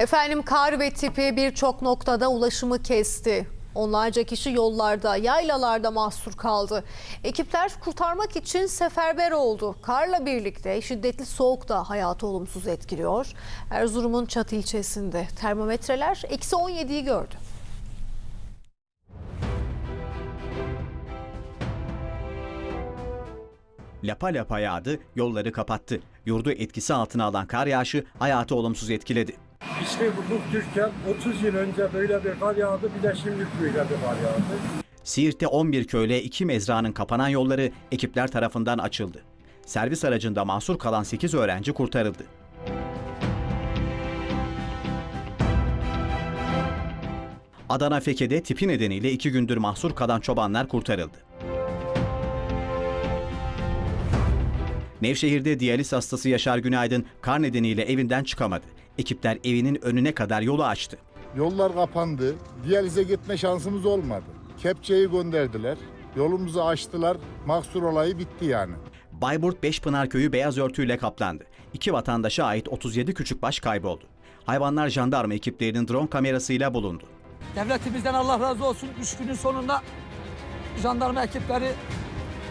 Efendim kar ve tipi birçok noktada ulaşımı kesti. Onlarca kişi yollarda, yaylalarda mahsur kaldı. Ekipler kurtarmak için seferber oldu. Karla birlikte şiddetli soğuk da hayatı olumsuz etkiliyor. Erzurum'un Çat ilçesinde termometreler eksi 17'yi gördü. Lapa lapa yağdı, yolları kapattı. Yurdu etkisi altına alan kar yağışı hayatı olumsuz etkiledi. İşte bu Türkiye 30 yıl önce böyle bir kar yağdı bir de şimdi böyle bir kar yağdı. Siirt'te 11 köyle 2 mezranın kapanan yolları ekipler tarafından açıldı. Servis aracında mahsur kalan 8 öğrenci kurtarıldı. Adana Feke'de tipi nedeniyle 2 gündür mahsur kalan çobanlar kurtarıldı. Nevşehir'de diyaliz hastası Yaşar Günaydın kar nedeniyle evinden çıkamadı. Ekipler evinin önüne kadar yolu açtı. Yollar kapandı. Diyalize gitme şansımız olmadı. Kepçeyi gönderdiler. Yolumuzu açtılar. Mahsur olayı bitti yani. Bayburt Beşpınar köyü beyaz örtüyle kaplandı. İki vatandaşa ait 37 küçükbaş kayboldu. Hayvanlar jandarma ekiplerinin drone kamerasıyla bulundu. Devletimizden Allah razı olsun. Üç günün sonunda jandarma ekipleri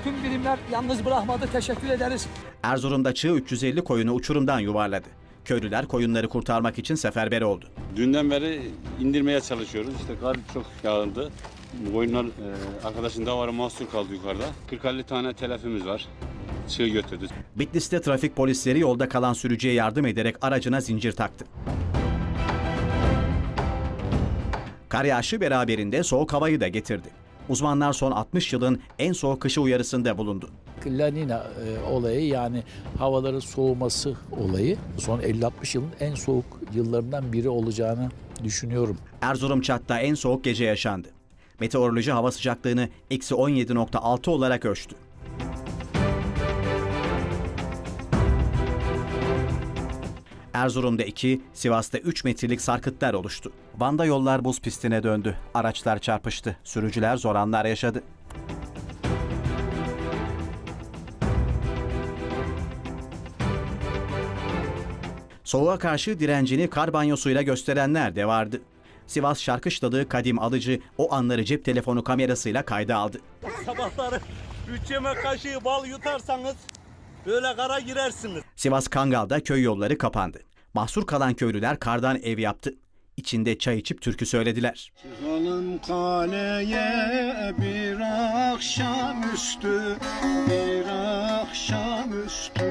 tüm birimler yalnız bırakmadı. Teşekkür ederiz. Erzurum'da çığ 350 koyunu uçurumdan yuvarladı. Köylüler koyunları kurtarmak için seferber oldu. Dünden beri indirmeye çalışıyoruz. İşte kar çok yağındı. Koyunlar e, arkadaşın davarı mahsur kaldı yukarıda. 40-50 tane telefimiz var. Çığ götürdü. Bitlis'te trafik polisleri yolda kalan sürücüye yardım ederek aracına zincir taktı. Kar yağışı beraberinde soğuk havayı da getirdi. Uzmanlar son 60 yılın en soğuk kışı uyarısında bulundu. La Nina e, olayı yani havaların soğuması olayı son 50-60 yılın en soğuk yıllarından biri olacağını düşünüyorum. Erzurum Çat'ta en soğuk gece yaşandı. Meteoroloji hava sıcaklığını eksi 17.6 olarak ölçtü. Erzurum'da 2, Sivas'ta 3 metrelik sarkıtlar oluştu. Van'da yollar buz pistine döndü. Araçlar çarpıştı. Sürücüler zor anlar yaşadı. Soğuğa karşı direncini kar banyosuyla gösterenler de vardı. Sivas Şarkışladığı Kadim Alıcı o anları cep telefonu kamerasıyla kayda aldı. Sabahları üç yemek kaşığı bal yutarsanız böyle kara girersiniz. Sivas Kangal'da köy yolları kapandı. Mahsur kalan köylüler kardan ev yaptı. İçinde çay içip türkü söylediler. Çıkalım kaleye bir akşamüstü, bir akşamüstü.